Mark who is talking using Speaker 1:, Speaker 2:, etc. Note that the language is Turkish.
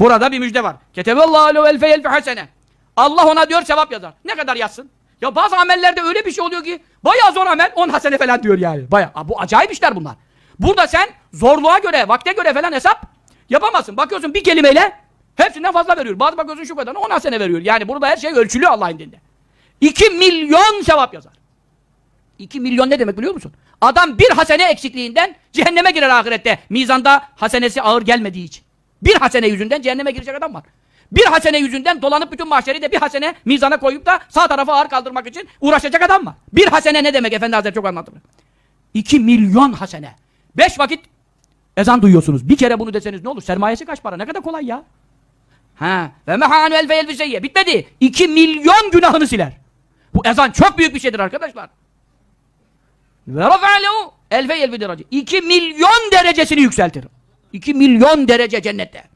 Speaker 1: Burada bir müjde var. Keteballahu elfe elfe hasene. Allah ona diyor sevap yazar. Ne kadar yazsın? Ya bazı amellerde öyle bir şey oluyor ki bayağı zor amel 10 hasene falan diyor yani. Bayağı. Bu acayip işler bunlar. Burada sen zorluğa göre, vakte göre falan hesap yapamazsın. Bakıyorsun bir kelimeyle hepsinden fazla veriyor. Bazı bakıyorsun şu kadar 10 hasene veriyor. Yani burada her şey ölçülü Allah'ın dinde. 2 milyon sevap yazar. 2 milyon ne demek biliyor musun? Adam bir hasene eksikliğinden cehenneme girer ahirette. Mizanda hasenesi ağır gelmediği için. Bir hasene yüzünden cehenneme girecek adam var. Bir hasene yüzünden dolanıp bütün mahşeri de bir hasene mizana koyup da sağ tarafı ağır kaldırmak için uğraşacak adam var. Bir hasene ne demek Efendi Hazretleri çok anlatır. 2 milyon hasene. 5 vakit ezan duyuyorsunuz. Bir kere bunu deseniz ne olur? Sermayesi kaç para? Ne kadar kolay ya. Ha. Ve mehanu elfe elbiseyye. Bitmedi. 2 milyon günahını siler. Bu ezan çok büyük bir şeydir arkadaşlar. Ve rafa'lehu elfe derece. 2 milyon derecesini yükseltir. 2 milyon derece cennette.